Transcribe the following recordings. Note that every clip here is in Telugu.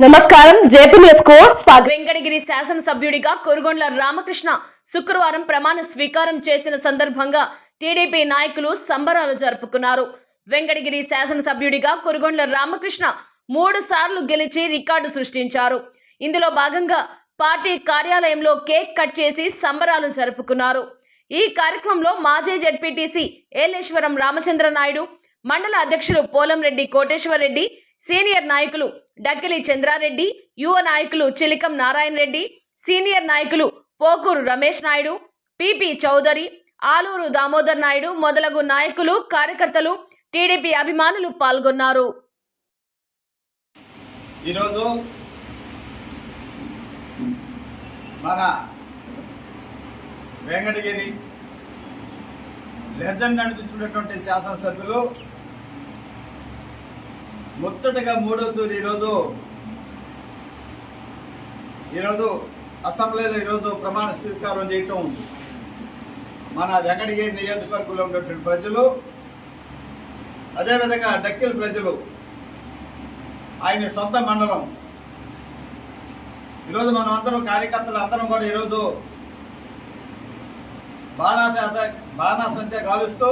నమస్కారం. జేపీ న్యూస్కు స్వాగతం. వెంకటగిరి శాసనసభ్యుడిగా కొరుగొండ్ల రామకృష్ణ శుక్రవారం ప్రమాణ స్వీకారం చేసిన సందర్భంగా టీడీపీ నాయకులు సంబరాలు జరుపుకున్నారు. వెంకటగిరి శాసనసభ్యుడిగా కొరుగొండ్ల రామకృష్ణ మూడు సార్లు గెలిచి రికార్డు సృష్టించారు. ఇందులో భాగంగా పార్టీ కార్యాలయంలో కేక్ కట్ చేసి సంబరాలు జరుపుకున్నారు. ఈ కార్యక్రమంలో మాజీ జడ్పీటీసీ ఏలేశ్వరం రామచంద్ర నాయుడు మండల అధ్యక్షులు పోలంరెడ్డి కోటేశ్వరరెడ్డి సీనియర్ నాయకులు డక్కిలి చంద్రారెడ్డి యువ నాయకులు చిలికం నారాయణ రెడ్డి సీనియర్ నాయకులు పోకూరు రమేష్ నాయుడు పిపి చౌదరి ఆలూరు దామోదర్ నాయుడు మొదలగు నాయకులు కార్యకర్తలు టీడీపీ అభిమానులు పాల్గొన్నారు. ఈరోజు మన వెంకటగిరి లెజెండ్ అనిపించినటువంటి శాసనసభ్యులు ముచ్చటగా మూడో తూరు ఈరోజు ఈరోజు అసెంబ్లీలో ఈరోజు ప్రమాణ స్వీకారం చేయటం మన వెంకటగిరి నియోజకవర్గంలో ఉన్నటువంటి ప్రజలు అదేవిధంగా డక్కిల్ ప్రజలు ఆయన సొంత మండలం. ఈరోజు మనం అందరం కార్యకర్తలు అందరం కూడా ఈరోజు బాణాస బాణాసంచ కాలుస్తూ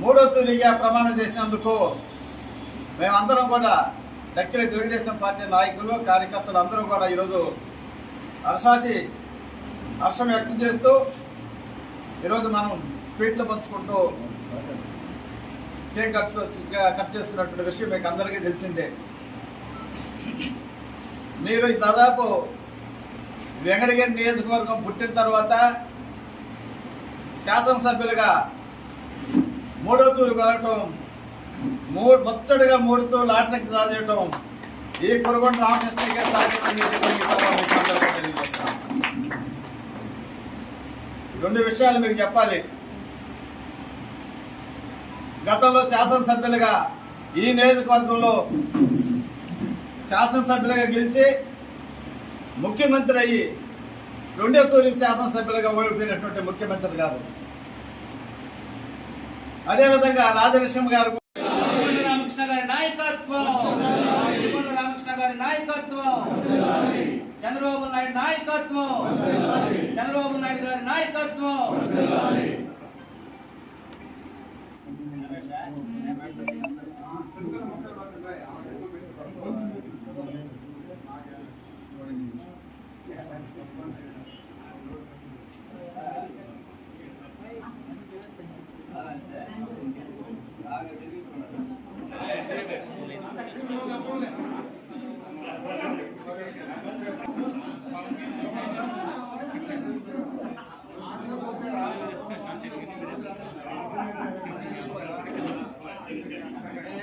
మూడో తూరిగా ప్రమాణం చేసినందుకు మేమందరం కూడా దక్కిన తెలుగుదేశం పార్టీ నాయకులు కార్యకర్తలు అందరూ కూడా ఈరోజు హర్షాది హర్షం వ్యక్తం చేస్తూ ఈరోజు మనం స్పీడ్లో పంచుకుంటూ కేక్ కట్ కట్ చేసుకున్నటువంటి విషయం మీకు అందరికీ తెలిసిందే. మీరు ఈ దాదాపు వెంకటగిరి నియోజకవర్గం పుట్టిన తర్వాత శాసనసభ్యులుగా మూడో తూరు కలగటం మూడు ముచ్చడిగా మూడు తూర్లు ఆటనికి ఈ కురగొండ రామకృష్ణయ్య సాధ్యమని రెండు విషయాలు మీకు చెప్పాలి. గతంలో శాసనసభ్యులుగా ఈ నియోజకవర్గంలో శాసనసభ్యులుగా గెలిచి ముఖ్యమంత్రి అయ్యి రెండో తూరి శాసనసభ్యులుగా ఓడిపోయినటువంటి ముఖ్యమంత్రి గారు. అదేవిధంగా రాజలక్ష్మి గారు రామకృష్ణ గారి నాయకత్వం. రామకృష్ణ గారి నాయకత్వం. చంద్రబాబు నాయుడు నాయకత్వం. చంద్రబాబు నాయుడు గారి నాయకత్వం. Hey!